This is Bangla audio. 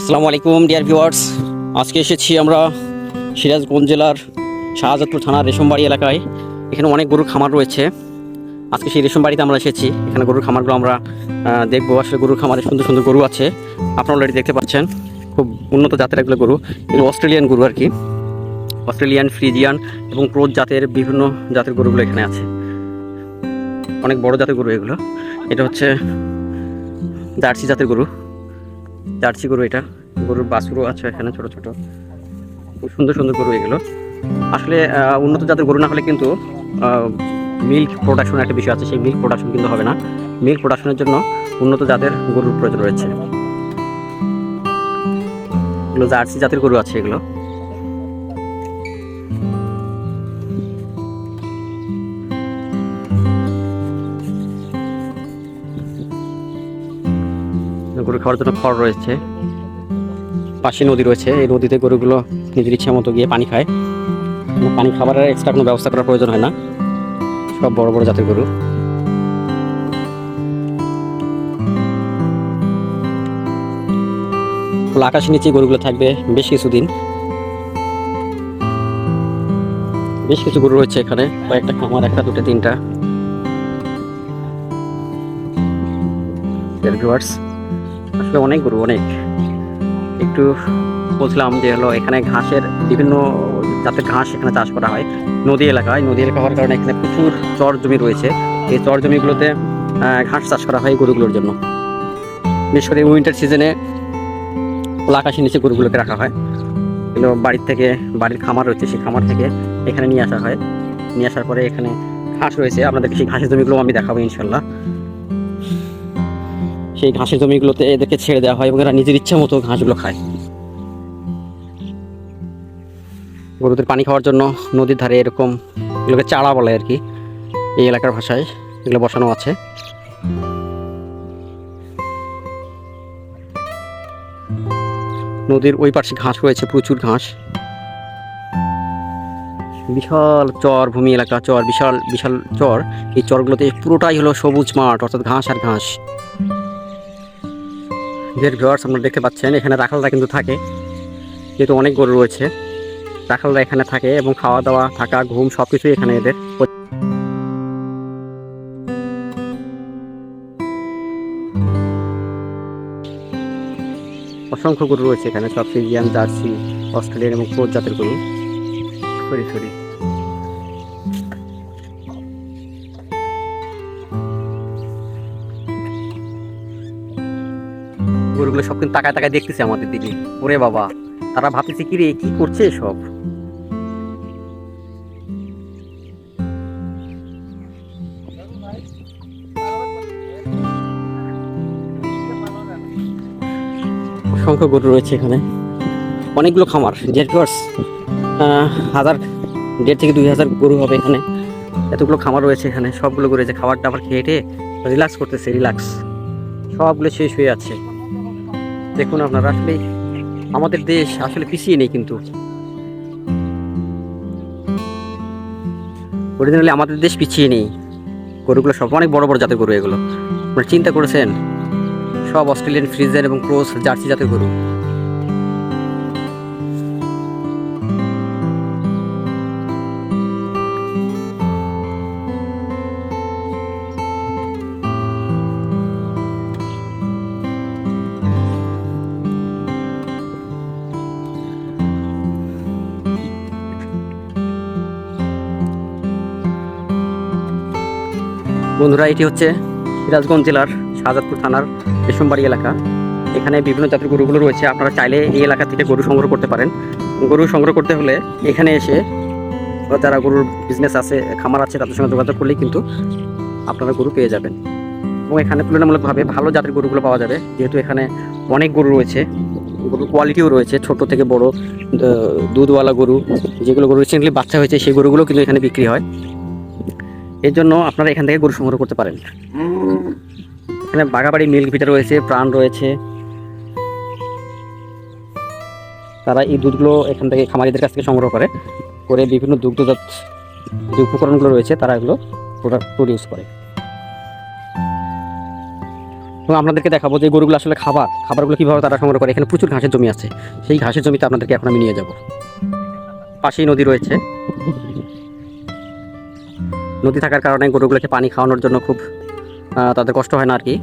আসসালামু আলাইকুম, ডিয়ার ভিউয়ার্স। আজকে এসেছি আমরা সিরাজগঞ্জ জেলার শাহজাদপুর থানার রেশমবাড়ি এলাকায়। এখানে অনেক গরুর খামার রয়েছে। আজকে সেই রেশমবাড়িতে আমরা এসেছি। এখানে গরুর খামারগুলো আমরা দেখব। আসলে গরুর খামারে সুন্দর সুন্দর গরু আছে। আপনারা অলরেডি দেখতে পাচ্ছেন। খুব উন্নত জাতের এগুলো গরু। এগুলো অস্ট্রেলিয়ান গরু আর কি। অস্ট্রেলিয়ান, ফ্রিজিয়ান এবং ক্রোজ জাতের বিভিন্ন জাতের গরুগুলো এখানে আছে। অনেক বড় জাতের গরু এগুলো। এটা হচ্ছে জার্সি জাতের গরু। জার্সি গরু এটা। গরুর বাছুরও আছে এখানে ছোট ছোট। খুব সুন্দর সুন্দর গরু এগুলো। আসলে উন্নত জাতের গরু না হলে কিন্তু মিল্ক প্রোডাকশন একটা বিষয় আছে। সেই মিল্ক প্রোডাকশন কিন্তু হবে না। মিল্ক প্রোডাকশনের জন্য উন্নত জাতের গরুর প্রয়োজন রয়েছে। এগুলো জার্সি জাতের গরু আছে এগুলো। খাওয়ার জন্য খড় রয়েছে। পাশে নদী রয়েছে। এই নদীতে গরুগুলো নিজের ইচ্ছা মতো গিয়ে পানি খায়। পানি খাবারের এক্সট্রা কোনো ব্যবস্থা করার প্রয়োজন হয় না। সব বড় বড় জাতের গরু। খোলা আকাশের নিচে গরুগুলো থাকবে বেশ কিছুদিন। বেশ কিছু গরু রয়েছে এখানে। কয়েকটা খামার, একটা, দুটো, তিনটা। ভিউয়ার্স আসলে অনেক গরু, অনেক। একটু বলছিলাম যে হলো এখানে ঘাসের বিভিন্ন জাতের ঘাস এখানে চাষ করা হয়। নদী এলাকায় নদী এলাকা হওয়ার কারণে এখানে প্রচুর চর জমি রয়েছে। এই চর জমিগুলোতে ঘাস চাষ করা হয় গরুগুলোর জন্য। বিশেষ করে উইন্টার সিজনে খোলা আকাশের নিচে গরুগুলোকে রাখা হয়। এগুলো বাড়ির থেকে, বাড়ির খামার রয়েছে, সেই খামার থেকে এখানে নিয়ে আসা হয়। নিয়ে আসার পরে এখানে ঘাস রয়েছে। আপনাদেরকে সেই ঘাসের জমিগুলো আমি দেখাবো ইনশাল্লাহ। সেই ঘাসের জমিগুলোতে এদেরকে ছেড়ে দেওয়া হয় এবং এরা নিজের ইচ্ছা মতো ঘাসগুলো খায়। গরুদের পানি খাওয়ার জন্য নদীর ধারে এরকম এগুলোকে চারা বলে আর কি, এই এলাকার ভাষায় এগুলো বসানো আছে। নদীর ওই পাশে ঘাস রয়েছে, প্রচুর ঘাস। বিশাল চর ভূমি এলাকা, চর, বিশাল বিশাল চর। এই চরগুলোতে পুরোটাই হলো সবুজ মাঠ, অর্থাৎ ঘাস আর ঘাস। যে ভিউয়ার্স আপনারা দেখতে পাচ্ছেন, এখানে রাখালরা কিন্তু থাকে। যেহেতু অনেক গরু রয়েছে রাখালরা এখানে থাকে এবং খাওয়া দাওয়া থাকা, ঘুম সব কিছুই এখানে এদের। অসংখ্য গরু রয়েছে এখানে, সব ফ্রিজিয়ান জার্সি, অস্ট্রেলিয়ান এবং ক্রোজ জাতের গরু। Sorry sorry. গরুগুলো সব কিন্তু তাকায় তাকায় দেখতেছে আমাদের দিকে। ওরে বাবা, তারা ভাবতেছে কি রে কি করছে সব অসংখ্য গরু রয়েছে এখানে। অনেকগুলো খামার জেটগর্স হাজার, দেড় থেকে দুই হাজার গরু হবে এখানে। এতগুলো খামার রয়েছে এখানে। সবগুলো গরু যে খাবার টাবার খেয়ে রিল্যাক্স করতেছে, রিল্যাক্স। সবগুলো শেষ হয়ে আছে দেখুন আপনারা, আসলে আমাদের দেশ আসলে পিছিয়ে নেই কিন্তু। অরিজিনালি আমাদের দেশ পিছিয়ে নেই। গরুগুলো সব অনেক বড় বড় জাতের গরু এগুলো। আপনারা চিন্তা করেছেন? সব অস্ট্রেলিয়ান ফ্রিজার এবং ক্রোস জার্সি জাতের গরু। বন্ধুরা, এটি হচ্ছে সিরাজগঞ্জ জেলার শাহজাদপুর থানার রেশমবাড়ি এলাকা। এখানে বিভিন্ন জাতের গরুগুলো রয়েছে। আপনারা চাইলে এই এলাকা থেকে গরু সংগ্রহ করতে পারেন। গরু সংগ্রহ করতে হলে এখানে এসে যারা গরুর বিজনেস আছে, খামার আছে, তাদের সঙ্গে যোগাযোগ করলেই কিন্তু আপনারা গরু পেয়ে যাবেন। এবং এখানে তুলনামূলকভাবে ভালো জাতের গরুগুলো পাওয়া যাবে। যেহেতু এখানে অনেক গরু রয়েছে, গরুর কোয়ালিটিও রয়েছে। ছোট থেকে বড় দুধওয়ালা গরু, যেগুলো গরু রিসেন্টলি বাচ্চা হয়েছে, সেই গরুগুলো কিন্তু এখানে বিক্রি হয়। এর জন্য আপনারা এখান থেকে গরু সংগ্রহ করতে পারেন। এখানে বাঘাবাড়ি মিল্ক ভিটা রয়েছে, প্রাণ রয়েছে। তারা এই দুধগুলো এখান থেকে খামারিদের কাছ থেকে সংগ্রহ করে করে বিভিন্ন দুগ্ধজাত যে উপকরণগুলো রয়েছে, তারা এগুলো প্রোডাক্ট প্রডিউস করে। এবং আপনাদেরকে দেখাবো যে গরুগুলো আসলে খাবার, খাবারগুলো কীভাবে তারা সংগ্রহ করে। এখানে প্রচুর ঘাসের জমি আছে। সেই ঘাসের জমিতে আপনাদেরকে এখন আমি নিয়ে যাব। পাশেই নদী রয়েছে। নদী থাকার কারণে গরুগুলোকে পানি খাওয়ানোর জন্য খুব তাদের কষ্ট হয় না আর কি।